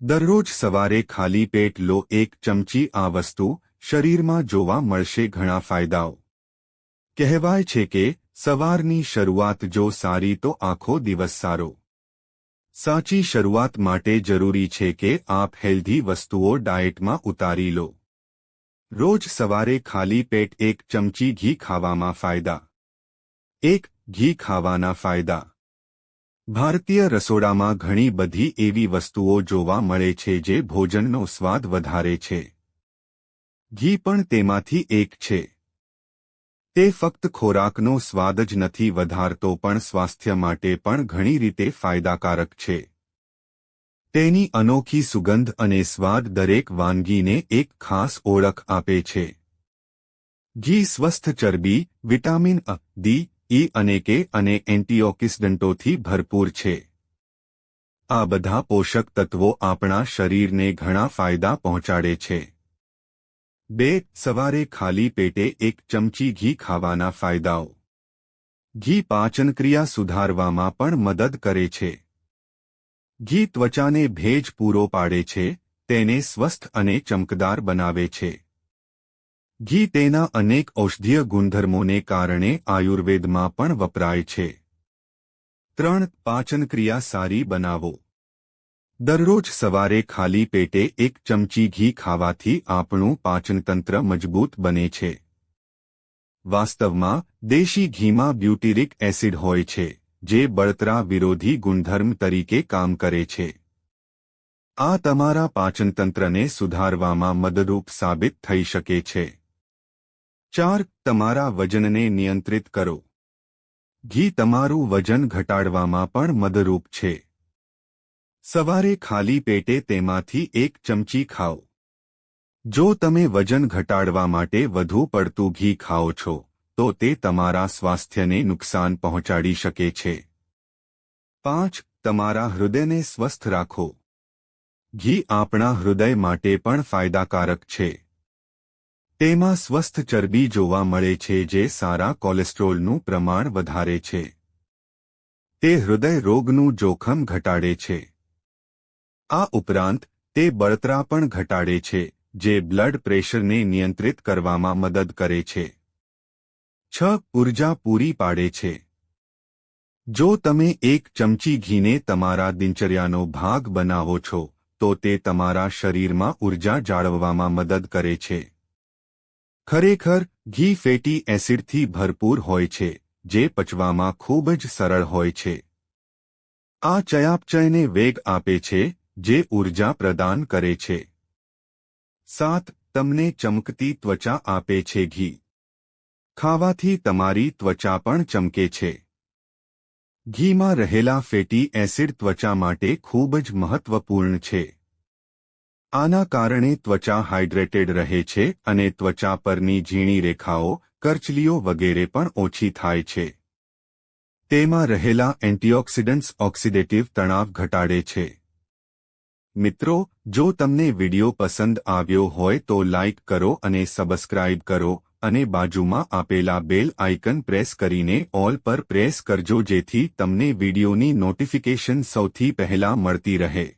દરરોજ સવારે ખાલી પેટ લો એક ચમચી આ વસ્તુ શરીરમાં જોવા મળશે ઘણા ફાયદાઓ. કહેવાય છે કે સવારની શરૂઆત જો સારી તો આખો દિવસ સારો. સાચી શરૂઆત માટે જરૂરી છે કે આપ હેલ્ધી વસ્તુઓ ડાયટમાં ઉતારી લો. રોજ સવારે ખાલી પેટ એક ચમચી ઘી ખાવામાં ફાયદા. એક ઘી ખાવાના ફાયદા. ભારતીય રસોડામાં ઘણી બધી એવી વસ્તુઓ જોવા મળે છે જે ભોજનનો સ્વાદ વધારે છે. ઘી પણ તેમાંથી એક છે. તે ફક્ત ખોરાકનો સ્વાદ જ નથી વધારતો પણ સ્વાસ્થ્ય માટે પણ ઘણી રીતે ફાયદાકારક છે. તેની અનોખી સુગંધ અને સ્વાદ દરેક વાનગીને એક ખાસ ઓળખ આપે છે. ઘી સ્વસ્થ ચરબી, વિટામિન અ, ડી ઈ અને કે અને એન્ટીઓક્સિડન્ટોથી ભરપૂર છે. આ બધા પોષક તત્વો આપણા શરીરને ઘણા ફાયદા પહોંચાડે છે. બે, સવારે ખાલી પેટે એક ચમચી ઘી ખાવાના ફાયદાઓ. ઘી પાચનક્રિયા સુધારવામાં પણ મદદ કરે છે. ઘી ત્વચાને ભેજ પૂરો પાડે છે, તેને સ્વસ્થ અને ચમકદાર બનાવે છે. ઘી તેના અનેક ઔષધીય ગુણધર્મોને કારણે આયુર્વેદમાં પણ વપરાય છે. ત્રણ, પાચનક્રિયા સારી બનાવો. દરરોજ સવારે ખાલી પેટે એક ચમચી ઘી ખાવાથી આપણું પાચનતંત્ર મજબૂત બને છે. વાસ્તવમાં, દેશી ઘીમાં બ્યુટીરિક એસિડ હોય છે, જે બળતરા વિરોધી ગુણધર્મ તરીકે કામ કરે છે. આ તમારા પાચનતંત્રને સુધારવામાં મદદરૂપ સાબિત થઈ શકે છે. ચાર, તમારા વજનને નિયંત્રિત કરો. ઘી તમારું વજન ઘટાડવામાં પણ મદરૂપ છે. સવારે ખાલી પેટે તેમાંથી એક ચમચી ખાઓ. જો તમે વજન ઘટાડવા માટે વધુ પડતું ઘી ખાઓ છો, તો તે તમારા સ્વાસ્થ્યને નુકસાન પહોંચાડી શકે છે. પાંચ, તમારા હૃદયને સ્વસ્થ રાખો. ઘી આપણા હૃદય માટે પણ ફાયદાકારક છે. તેમાં સ્વસ્થ ચરબી જોવા મળે છે જે સારા કોલેસ્ટ્રોલનું પ્રમાણ વધારે છે. તે હૃદય રોગનું જોખમ ઘટાડે છે. આ ઉપરાંત, તે બળતરા પણ ઘટાડે છે, જે બ્લડ પ્રેશરને નિયંત્રિત કરવામાં મદદ કરે છે. છ ઊર્જા પૂરી પાડે છે. જો તમે એક ચમચી ઘીને તમારા દિનચર્યાનો ભાગ બનાવો છો, તો તે તમારા શરીરમાં ઊર્જા જાળવવામાં મદદ કરે છે. ખરેખર, ઘી ફેટી એસિડથી ભરપૂર હોય છે, જે પચવામાં ખૂબ જ સરળ હોય છે. આ ચયાપચયને વેગ આપે છે, જે ઊર્જા પ્રદાન કરે છે. સાત, તમને ચમકતી ત્વચા આપે છે ઘી. ખાવાથી તમારી ત્વચા પણ ચમકે છે. ઘીમાં રહેલા ફેટી એસિડ ત્વચા માટે ખૂબ જ મહત્વપૂર્ણ છે. આના કારણે ત્વચા હાઇડ્રેટેડ રહે છે અને ત્વચા પરની ઝીણી રેખાઓ, કરચલીઓ વગેરે પણ ઓછી થાય છે. તેમાં રહેલા એન્ટીઓક્સિડન્ટ્સ ઓક્સિડેટિવ તણાવ ઘટાડે છે. મિત્રો, જો તમને વિડિયો પસંદ આવ્યો હોય તો લાઇક કરો અને સબસ્ક્રાઇબ કરો અને બાજુમાં આપેલા બેલ આઇકન પ્રેસ કરીને ઓલ પર પ્રેસ કરજો જેથી તમને વિડિયોની નોટિફિકેશન સૌથી પહેલા મળતી રહે.